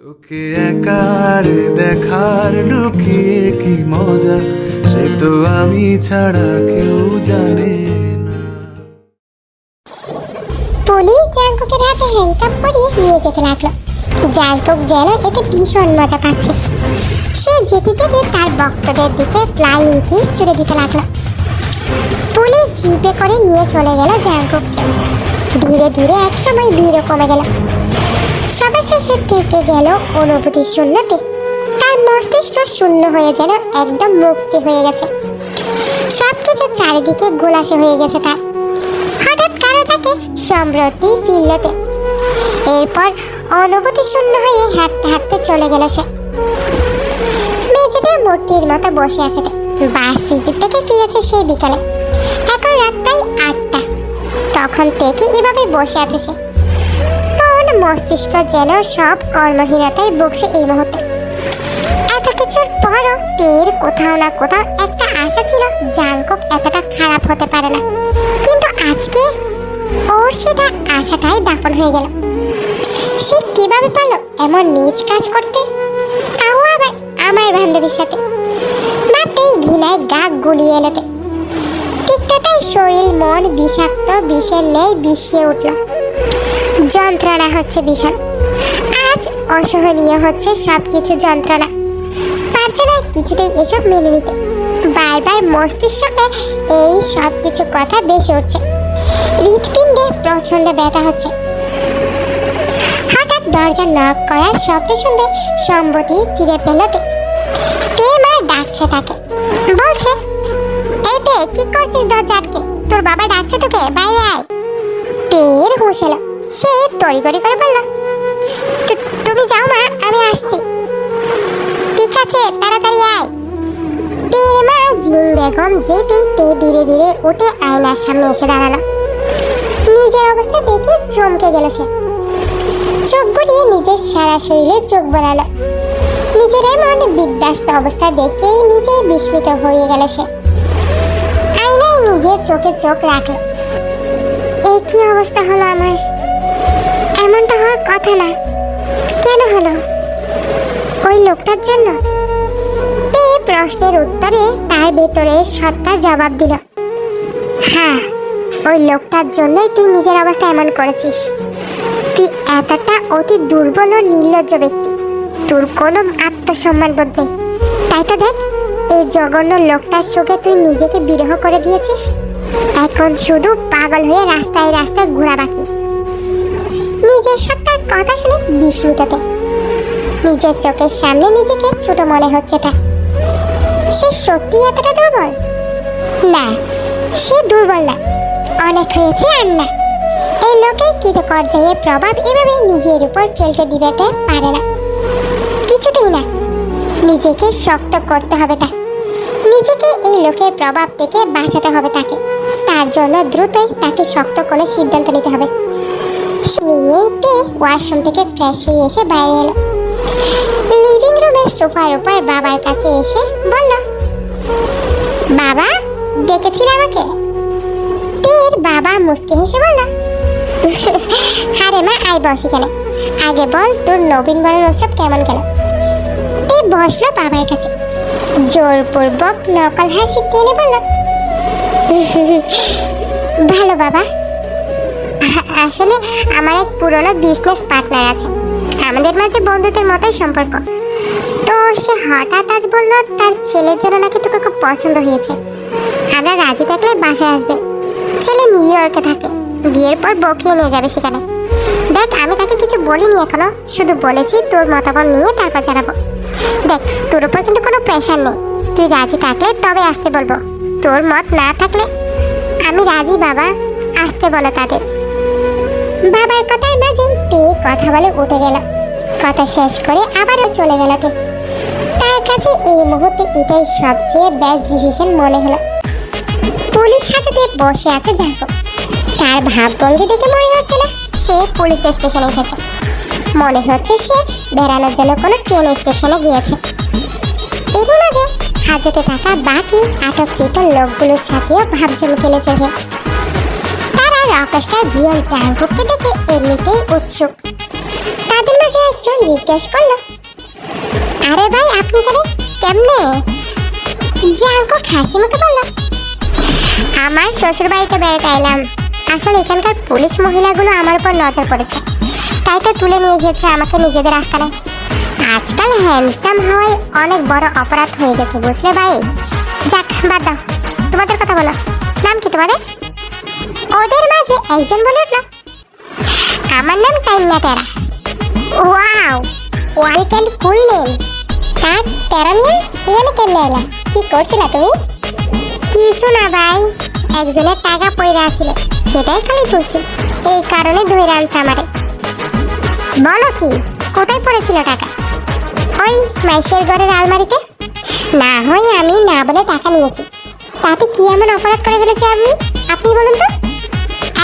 তোকে একার দেখার লুকিয়ে কি মজা? সে তো আমি ছাড়া কেউ জানে পুলিশ জাঙ্কুকের হাতে হ্যান্ডকাপ পরিয়ে নিয়ে যেতে লাগল। জাঙ্কুক যেন এতে ভীষণ মজা পাচ্ছে। সে যেতে যেতে তার ভক্তদের দিকে ফ্লাইং কি ছুড়ে দিতে লাগল। পুলিশ জিপে করে নিয়ে চলে গেল জাঙ্কুককে। ধীরে ধীরে একসময় ভিড়ও কমে গেল। সবার শেষে থেকে গেল অনুভূতি শূন্যতে। তার মস্তিষ্ক শূন্য হয়ে যেন একদম মুক্তি হয়ে গেছে। সব কিছু চারিদিকে গোলাসে হয়ে গেছে তার। হঠাৎ কারও তাকে সম্প্রতি ফিরলতে। এরপর অনুভূতি শূন্য হয়ে হাঁটতে হাঁটতে চলে গেল সে। মেঝেতে মূর্তির মতো বসে আছে বাস সিটি থেকে ফিরেছে বিকালে। এখন রাত প্রায় আটটা। তখন থেকে এভাবে বসে আছে সে। মস্তিষ্ক যেন সব কর্মহীনতায় ভুগছে এই মুহূর্তে। এত কিছুর পরও তের কোথাও না কোথাও একটা আশা ছিল জাঙ্কুক এতটা খারাপ হতে পারে না। কিন্তু আজকে ওর সেটা আশাটাই দাফন হয়ে গেল। সে কীভাবে পারল এমন নিজ কাজ করতে? তাও আবার আমার বান্ধবীর সাথে। বাপে ঘৃণায় গা গুলিয়ে এলোতে তিক্ততায় শরীর, মন বিষাক্ত, বিষের নেই বিষিয়ে উঠল। যন্ত্রণা হচ্ছে ভীষণ। আজ অসহনীয় হচ্ছে সব কিছু যন্ত্রণা। পারছে না কিছুতেই এসব মেনে নিতে। বারবার মস্তিষ্কে এই সব কিছু কথা বেশি উঠছে। হৃৎপিণ্ডে প্রচণ্ড ব্যথা হচ্ছে। হঠাৎ দরজা নক করার শব্দ শুনতে সম্মতি ফিরে পেল তে মা ডাকছে তাকে? বলছে, এই তে কি করছিস দরজা আটকে তোর বাবা ডাকছে তোকে, বাইরে আয়। তের হুঁশ এলো। সে তড়িগড়ি করে বলল তুমি যাও মা, আমি আসছি। ঠিক আছে, তাড়াতাড়ি আয়। তের মা, জিন বেগম যেতেই তে ধীরে ধীরে উঠে আয়নার সামনে এসে দাঁড়াল। নিজের অবস্থা দেখে চমকে গেল সে। চোখ গড়িয়ে নিজের সারা শরীরে চোখ বোলালো। নিজের এমন বিধ্বস্ত অবস্থা দেখেই নিজেই বিস্মিত হয়ে গেল সে। আয়নায় নিজের চোখে চোখ রাখল। হওয়ার কেন হলো? ওই লোকটার জন্য? এই প্রশ্নের উত্তরে তার ভেতরে সত্তা জবাব দিল। হ্যাঁ ওই লোকটার জন্যই তুই নিজের অবস্থা এমন করেছিস। তুই এতটা অতি দুর্বল ও নির্লজ্জ ব্যক্তি। তোর কোনো আত্মসম্মান বোধ নেই। তাই তো দেখ, এই জঘন্য লোকটার চোখে তুই নিজেকে বিরহ করে দিয়েছিস। এখন শুধু পাগল হয়ে রাস্তায় রাস্তায় ঘোরা বাকি। নিজের সত্তার কথা শুনে বিস্মিততে নিজের চোখের সামনে নিজেকে ছোট মনে হচ্ছে তার সে সত্যি এতটা দুর্বল? না, সে দুর্বল না। অনেক হয়েছে আর না। এই লোকের কৃতকর্যায়ের প্রভাব এভাবে নিজের উপর ফেলতে দিবেতে পারে না। কিছুতেই না, নিজেকে শক্ত করতে হবে তার নিজেকে এই লোকের প্রভাব থেকে বাঁচাতে হবে তাকে। তার জন্য দ্রুতই তাকে শক্ত করে সিদ্ধান্ত নিতে হবে। নিয়েতে ওয়াশরুম থেকে ফ্রেশ হয়ে এসে বাইরে এলো। লিভিং রুমের সোফার উপর বাবার কাছে এসে বলল, বাবা, ডেকেছিল আমাকে? তীর বাবা মুসকে হেসে বলল আরে মা আই বস এখানে। আগে বল তোর নবীন বরের উৎসব কেমন গেল? তে বসল বাবার কাছে। জোরপূর্বক নকল হাসি টেনে বলল, ভালো বাবা আসলে আমার এক পুরনো বিজনেস পার্টনার আছে। আমাদের মাঝে বন্ধুদের মতোই সম্পর্ক। তো সে হঠাৎ আজ বলল, তার ছেলের জন্য নাকি তোকে খুব পছন্দ হয়েছে। আমরা রাজি থাকলে বাসায় আসবে। ছেলে নিউ ইয়র্কে থাকে। বিয়ের পর বকিয়ে নিয়ে যাবে সেখানে। দেখ, আমি তাকে কিছু বলিনি এখনও। শুধু বলেছি তোর মতামত নিয়ে তারপর জানাব। দেখ, তোর উপর কিন্তু কোনো প্রেশার নেই। তুই রাজি থাকলে তবে আসতে বলব। তোর মত না থাকলে আমি রাজি বাবা, আসতে বলো তাদের। কথার মাঝে তে কথা বলে উঠে গেল। কথা শেষ করে আবারও চলে গেল তে। তার কাছে এই মুহূর্তে এটাই সবচেয়ে বেস্ট ডিসিশন মনে হলো। পুলিশ হাতে বসে আছে জাগো তার ভাবভঙ্গি দেখে মনে হচ্ছে না সে পুলিশ স্টেশনে এসেছে। মনে হচ্ছে সে বেড়ানোর জন্য কোনো ট্রেন স্টেশনে গিয়েছে। এরই মাঝে হাজতে থাকা বাকি আটককৃত লোকগুলোর সাথেও ভাবজল ফেলেছে সে তারা রকেস্টার দেখে এমনিতেই উৎসুক। তাদের মাঝে একজন জিজ্ঞেস করল, আরে ভাই, আপনি এখানে কেমনে? জাঙ্কুক হাসি মুখে বলল, আমার শ্বশুর বাড়িতে বেড়াতে এলাম আসলে এখানকার পুলিশ মহিলাগুলো আমার উপর নজর পড়েছে। তাই তো তুলে নিয়ে এসেছে আমাকে নিজেদের আস্তানায় আজকাল হ্যান্ডসাম হওয়াই অনেক বড় অপরাধ হয়ে গেছে, বুঝলে ভাই? যাক, বাদ দাও। তোমাদের কথা বলো। একজন বলে উঠল আমার নাম টাইমনা টেরা ওয়াও ওয়াইট অ্যান্ড ফুল নেম তার টেরা নিয়ে এখানে কেমনে এলাম? কি করছিলা তুমি? কিছু না ভাই, একজনের টাকা পয়রা আছিল, সেটাই খালি তুলছি। এই কারণে ধরে আনছে আমারে। বলো কি, কোথায় পড়েছিল টাকা? ওই মাইশের ঘরের আলমারিতে? না হয় আমি না বলে টাকা নিয়েছি। তাতে কি এমন অপরাধ করে ফেলেছে আপনি? আপনি বলুন তো।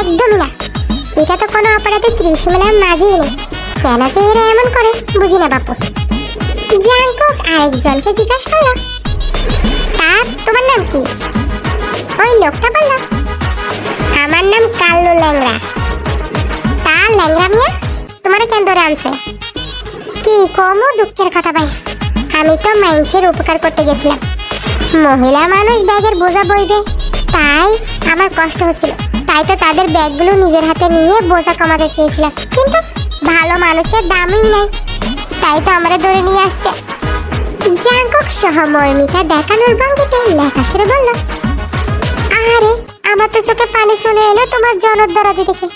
একদমই না। এটা তো কোনো অপরাধের ত্রিসীমানার মাঝেই নেই। কেন যে এরা এমন করে, বুঝি না বাপু। আরেকজনকে জিজ্ঞাসা করল, তা তোমার নাম কি? ওই লোকটা বলল, আমার নাম কাল্লু ল্যাংরা তা ল্যাংরা মিয়া কেন ধরে আনছে? কি কমও দুঃখের কথা ভাই। আমি তো মানুষের উপকার করতে গেছিলাম। মহিলা মানুষ ব্যাগের বোঝা বইবে, তাই আমার কষ্ট হচ্ছিল। তাই তো তাদের ব্যাগগুলো নিজের হাতে নিয়ে বোঝা কমাতে চেয়েছিলাম। কিন্তু ভালো মানুষের দামই নেই। তাই তো আমরা ধরে নিয়ে আসছে। জাঙ্কক সহমর্মিতা দেখানোর ভঙ্গিতে লেখা শুরু বলল আরে আমার তো চোখে পানি চলে এলো তোমার জনদরাদি দেখে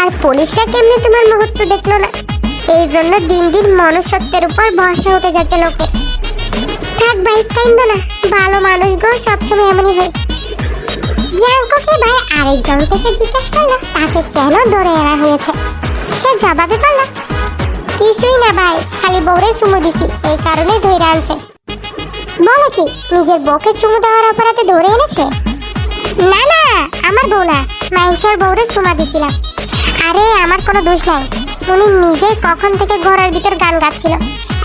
আর পুলিশরা কেমনি তোমার মুহূর্ত দেখল না? এই জন্য দিন দিন মনুষ্যত্বের উপর ভরসা উঠে যাচ্ছে লোকের থাক ভাই কাইন্দ না। ভালো মানুষ গো সবসময় এমনই হয়। জাঙ্কুকে ভাই আরেকজন থেকে জিজ্ঞেস করল, তাকে কেন ধরে আনা হয়েছে? সে জবাবে বলল, কিছুই না ভাই, খালি বউরে চুমু দিছি, এই কারণে ধরে আনছে। বলো কি, নিজের বউকে চুমু দেওয়ার অপরাধে ধরে এনেছে? না না, আমার বউ না মাইনসের বউরে চুমা দিছিলাম। আরে, আমার কোনো দোষ নাই। উনি নিজেই কখন থেকে ঘোড়ার ভিতর গান গাচ্ছিল।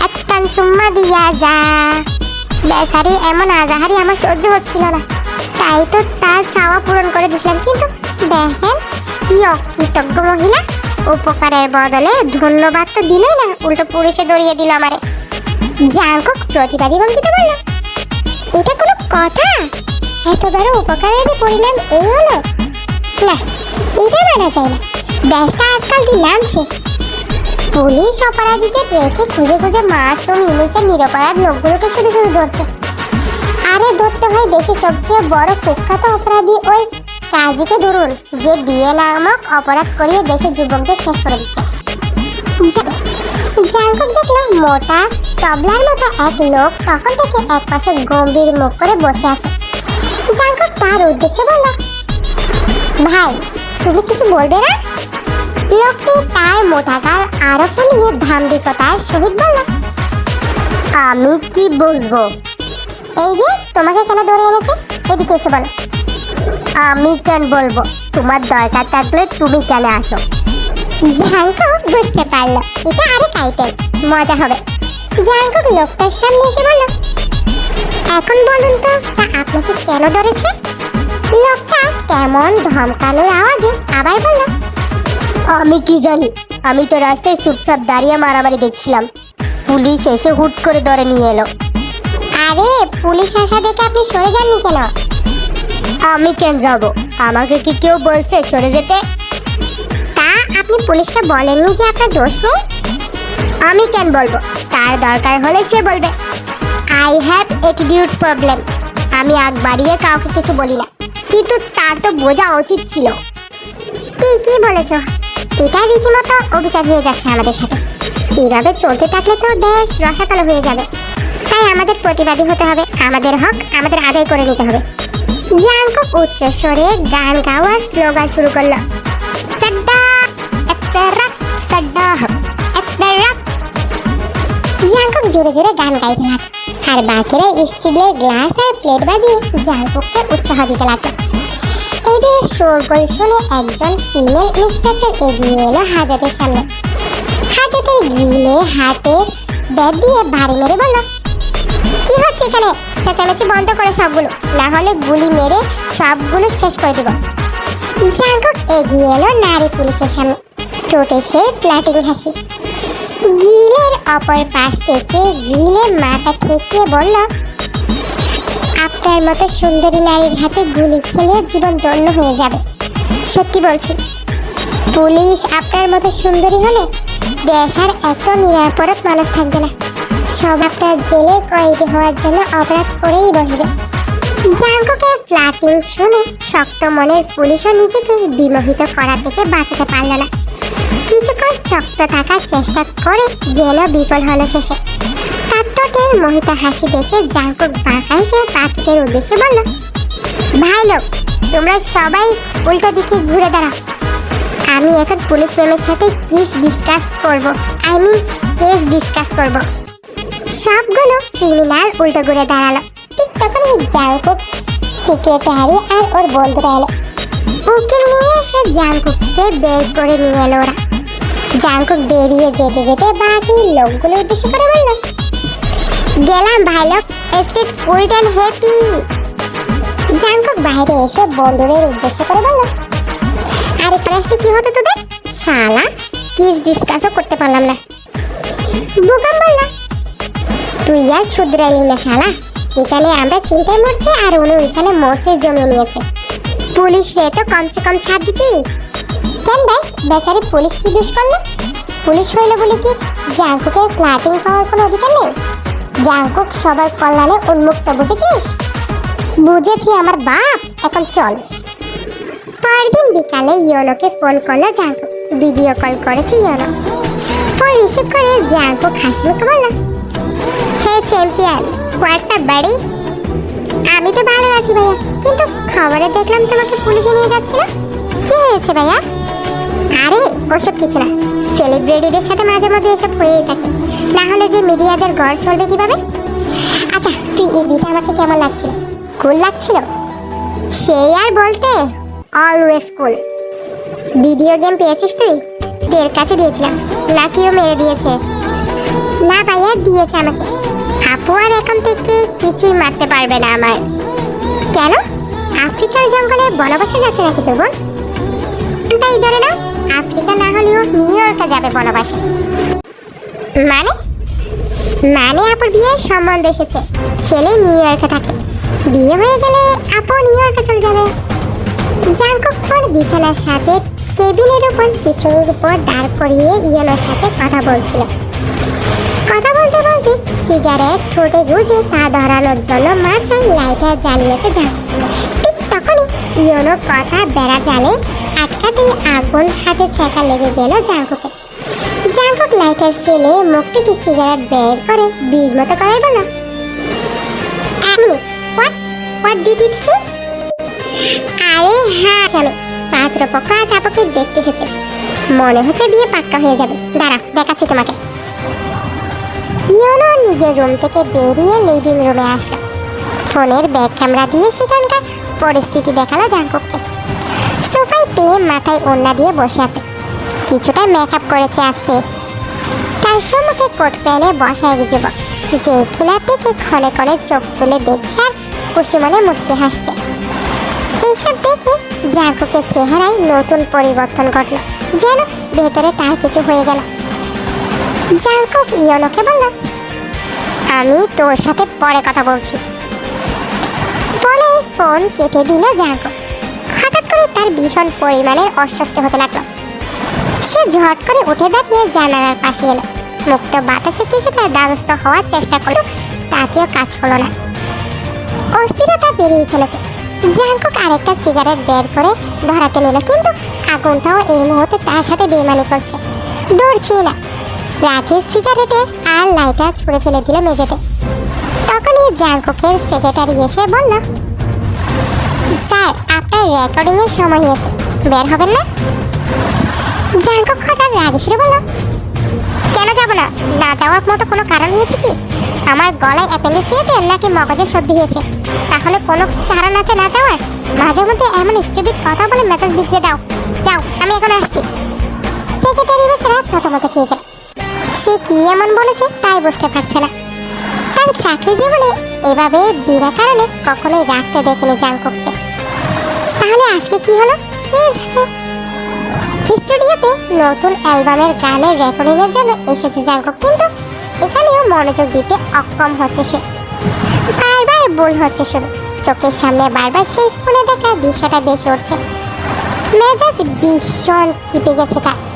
একটান সুম্মা দিয়া যা। বেচারি এমন আজাহারি আমার সহ্য হচ্ছিল না। তাই তো তার চাওয়া পূরণ করে দিয়েছিলাম। কিন্তু দেখেন কি অকৃতজ্ঞ মহিলা। উপকারের বদলে ধন্যবাদ তো দিলই না, উল্টো পুলিশে দড়িয়ে দিল আমারে। জাঙ্কক প্রতিবাদী ভঙ্গিতে বলল, এটা কোনো কথা? এত বড় উপকারের পরিণাম এই হলো? না, এটা মানা যায় না। দেশটা আজকাল দিন নামছে। পুলিশ অপরাধীদের রেখে খুঁজে খুঁজে মাসুম ইলিশের নিরপরাধ লোকগুলোকে শুধু শুধু ধরছে। আরে ধরতে হয় দেশে সবচেয়ে বড় কুখ্যাত অপরাধী ওই কাজীকে ধরুন, যে বিয়ে নামক অপরাধ করিয়ে দেশের যুবকদের শেষ করে দিচ্ছে। জাঙ্কুক দেখল মোটা, তবলার মতো এক লোক তখন থেকে এক পাশে গম্ভীর মুখ করে বসে আছে। জাঙ্কুক তার উদ্দেশ্যে বলল, ভাই, তুমি কিছু বলবে না? লোকটি তার মোটা গাল আরও ফুলিয়ে ধাম্বিকতার সহিত বলল, আমি কি বলব? এই যে, তোমাকে কেন ধরে এনেছে। এদিকে এসে বলো। আমি কেন বলব? তোমার দরকার থাকলে তুমি কেন আসো? জাঙ্কুক বুঝতে পারল। এটা আরেক আইটেম মজা হবে। জাঙ্কুক লোকটার সামনে এসে বলল এখন বলুন তো, তা আপনাকে কেন ধরেছে? লোকটা কেমন ধমকানোর আওয়াজে আবার বলল আমি কি জানি? আমি তো রাস্তায় চুপচাপ দাঁড়িয়ে মারামারি দেখছিলাম। পুলিশ এসে হুট করে ধরে নিয়ে এলো। আরে পুলিশ আসা দেখে আপনি সরে যাননি কেন? আমি কেন যাব? আমাকে কি কেউ বলছে সরে যেতে? তা আপনি পুলিশকে বলেননি যে আপনার দোষ নেই? আমি কেন বলব? তার দরকার হলে সে বলবে। আই হ্যাভ অ্যাটিটিউড প্রবলেম আমি আগ বাড়িয়ে কাউকে কিছু বলি না। কিন্তু তার তো বোঝা উচিত ছিল। কি কি বলেছ? এটা রীতিমতো অভিশাপ হয়ে যাচ্ছে আমাদের সাথে। এইভাবে চলতে থাকলে তো বেশ রসাকালো হয়ে যাবে। তাই আমাদের প্রতিবাদী হতে হবে। আমাদের হক, আমাদের আদায় করে নিতে হবে। জাঙ্কুক উচ্চ স্বরে গান গাওয়া স্লোগান শুরু করল। জাঙ্কুক জোরে জোরে গান গাইতে আর বাকিরা স্টিলের গ্লাস আর প্লেট বাজিয়ে জাঙ্কুককে উৎসাহ দিতে এদের শোরগোল শুনে একজন ফিমেল ইন্সপেক্টর এগিয়ে এলো হাজতের সামনে। গ্রিলে হাতে ব্যাট দিয়ে বাড়ি মেরে বলল কি হচ্ছে এখানে? চেঁচামেচি বন্ধ সবগুলো। না হলে গুলি মেরে সবগুলো শেষ করে এগিয়ে এলো নারী পুলিশের সামনে। ঠোঁটে সে হাসি অপর পাশ থেকে মাথা থেকে বলল, আপনার মতো সুন্দরী নারীর হাতে গুলি খেলে জীবন ধন্য হয়ে যাবে। সত্যি বলছি, পুলিশ আপনার মতো সুন্দরী হলে দেশ আর একটা নিরাপরাধ মানুষ থাকবে না। সব আপনার জেলে কয়েদি হওয়ার জন্য অপরাধ করেই বসবে। জাঙ্কুকে ফ্লাটিং শুনে শক্ত মনের পুলিশও নিজেকে বিমোহিত করা থেকে বাঁচাতে পারল না। কিছুক্ষণ চক্ত থাকার চেষ্টা করে যেন বিফল হলো শেষে। তার ঠোঁটের মোহিত হাসি দেখে জাঙ্কুক বাঁকা এসে পাখিদের উদ্দেশ্যে বলল, ভাই লোক, তোমরা সবাই উল্টো দিকে ঘুরে দাঁড়াও। আমি এখন পুলিশ ম্যামের সাথে কেস ডিসকাস করব। আই মিন কেস ডিসকাস করব। সবগুলো ক্রিমিনাল উল্টো ঘুরে দাঁড়াল। ঠিক তখন জাঙ্কুক সেক্রেটারি আর ওর বন্ধুরা এলো। উকিল নিয়ে এসে জাঙ্কুককে বের করে নিয়ে এলো ওরা। জাঙ্কুক বেরিয়ে যেতে যেতে বাকি লোকগুলো উদ্দেশ্য করে বলল, গেলাম ভাই লোক স্টেট ফুল অ্যান্ড হ্যাপি জাঙ্কুক বাইরে এসে বন্ধুদের উদ্দেশ্য করে বলল, আরে ক্লাসে কি হতো তোদের? শালা কিস ডিসকাসও করতে পারলাম না। বুকাম বলল তুই আর শুধরাইলি না শালা। এখানে আমরা চিন্তায় মরছি আর উনি ওইখানে মরতে জমিয়ে নিয়েছে। পুলিশ রে তো কমসে কম ছাড় দিতি। কেন ভাই? বেচারি পুলিশ কি দোষ করল? পুলিশ হইল বলে কি জাঙ্কুকের ফ্ল্যাটিং পাওয়ার কোনো অধিকার নেই? জাঙ্কুক সবার কল্যাণে উন্মুক্ত, বুঝেছিস? বুঝেছি আমার বাপ। এখন চল। পরের দিন বিকালে ইয়োনোকে ফোন করল জাঙ্কুক ভিডিও কল করেছে ইয়োনো। ফোন রিসিভ করে জাঙ্কুক হাসি মুখে বলল হে চ্যাম্পিয়ন হোয়াটসঅ্যাপ বাড়ি আমি তো ভালো আছি ভাইয়া, কিন্তু খবরে দেখলাম তোমাকে পুলিশে নিয়ে যাচ্ছে না কি হয়েছে ভাইয়া? আরে, ওসব কিছু না সেলিব্রিটিদের সাথে মাঝে মধ্যে এসব হয়েই থাকে। না হলে যে মিডিয়াদের ঘর চলবে কীভাবে? আচ্ছা তুই এই বিটা আমাকে কেমন লাগছিল? কুল লাগছিল? সেই আর বলতে অলওয়েজ কুল ভিডিও গেম পেয়েছিস তুই? বের কাছে দিয়েছিলাম, নাকি মেরে দিয়েছে? না ভাইয়া, দিয়েছে আমাকে। আপু আর এখন থেকে কিছুই মারতে পারবে না আমার। কেন? আফ্রিকার জঙ্গলে বনবাসে যাচ্ছে নাকি তোর বোন? তাই ধরে না আফ্রিকা না হলেও নিউ ইয়র্কে যাবে বনবাসে। মানে? মানে আপুর বিয়ের সম্বন্ধ এসেছে। ছেলে নিউ ইয়র্কে থাকে। বিয়ে হয়ে গেলে আপু নিউ ইয়র্কে চলে যাবে। জাঙ্কুক ফোন বিছানার সাথে টেবিলের উপর কিছুর উপর দাঁড় করিয়ে ইয়নোর সাথে কথা বলছিল। কথা বলতে বলতে সিগারেট, ঠোঁটে গুজে তা ধরানোর জন্য মাথায় লাইটার জ্বালিয়েছে যান ঠিক তখনই ইয়োনো কথা বেড়া জালে আটকাতেই আগুন হাতে ছেঁকা লেগে গেল জাঙ্কুকে। জাঙ্কুক লাইটার ফেলে মুখ থেকে সিগারেট বের করে বীর মতো করে বলল, এক minute what what did it say আরে হ্যাঁ আমি পাত্রপক্ষ আজ আপুকে দেখতে এসেছে। মনে হচ্ছে বিয়ে পাক্কা হয়ে যাবে। দাঁড়া দেখাচ্ছি তোমাকে। নিজের রুম থেকে বেরিয়ে লিভিং রুমে আসলো ফোনের ব্যাক ক্যামেরা দিয়ে সেখানকার পরিস্থিতি দেখাল জাঙ্কুককে। সোফায় পেয়ে মাথায় ওড়না দিয়ে বসে আছে। কিছুটা মেকআপ করেছে আজকে। তার সম্মুখে কোট প্যানে বসা এক যুবক, যে কিনা থেকে ক্ষণে ক্ষণে চোখ তুলে দেখছে আর খুশি মনে মুসকে হাসছে। এইসব দেখে জাঙ্কুকের চেহারায় নতুন পরিবর্তন ঘটল, যেন ভেতরে তার কিছু হয়ে গেল। জাঙ্কুক ইয়োনোকে বলল আমি তোর সাথে পরে কথা বলছি। বলে ফোন কেটে দিল জাঙ্কুক হঠাৎ করে তার ভীষণ পরিমাণে অস্বস্তি হতে লাগল। সে ঝট করে উঠে দাঁড়িয়ে জানালার পাশে এলো। মুক্ত বাতাসে কিছুটা দ্বারস্থ হওয়ার চেষ্টা করল, তাতেও কাজ হলো না। অস্থিরতা বেরিয়ে চলেছে। জাঙ্কুক আরেকটা সিগারেট বের করে ধরাতে নিল, কিন্তু আগুনটাও এই মুহূর্তে তার সাথে বেমানি করছে। দৌড়ছি না। রাগের সিগারেটে আর লাইটার ছুঁড়ে ফেলে দিল মেঝেতে। তখনই জাঙ্কুকের সেক্রেটারি এসে বলল, স্যার, আপনার রেকর্ডিং এর সময় হয়েছে। বের হবেন না? জাঙ্কুক হঠাৎ রাগে সেরে বলল, কেন যাব না? না যাওয়ার মতো কোনো কারণ হয়েছে কি? আমার গলায় অ্যাপেন্ডিক্স হয়েছে নাকি মগজে সর্দি হয়েছে? তাহলে কোনো কারণ আছে না যাওয়ার? মাঝে মধ্যে এমন স্টুপিড কথা বলে মেসেজ বিগড়ে দাও। যাও, আমি এখন আসছি। সেক্রেটারি বেচারা থতমত খেয়ে গেল। সে কি এমন বলেছে তাই বুঝতে পারছে না। তার চাকরি জীবনে এভাবে বিনা কারণে কখনোই রাখতে দেখেনি জাঙ্কুককে তাহলে আজকে কি হলো? কে জানে? স্টুডিওতে নতুন অ্যালবামের গানের রেকর্ডিংয়ের জন্য এসেছে জাঙ্কুক কিন্তু এখানেও মনোযোগ দিতে অক্ষম হচ্ছে সে। বারবার ভুল হচ্ছে শুধু। চোখের সামনে বারবার সেই ফোনে দেখা দৃশ্যটা বেশি উঠছে। মেজাজ ভীষণ চিপে গেছে তার।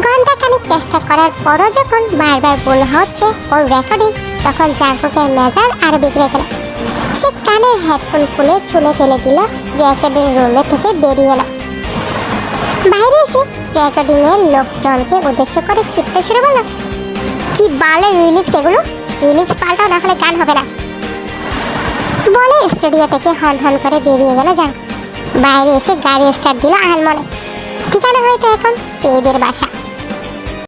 ঘণ্টা খানিক চেষ্টা করার পরও যখন বারবার ভুল হচ্ছে ওর রেকর্ডিং তখন জাঙ্কুকের মেজাজ আরও বিগড়ে গেল। সে কানের হেডফোন খুলে ছুলে ফেলে দিল রেকর্ডিং রুমে থেকে বেরিয়ে এলো। বাইরে এসে রেকর্ডিং এর লোকজনকে উদ্দেশ্য করে ক্ষিপ্ত শুরু করল কি বালে রিলিক্স এগুলো রিলিক্স পাল্টাও না হলে গান হবে না। বলে স্টুডিও থেকে হন হন করে বেরিয়ে গেল যান বাইরে এসে গাড়ি স্টার্ট দিল আনমনে ঠিকানা হয়তো এখন পেয়েদের বাসা।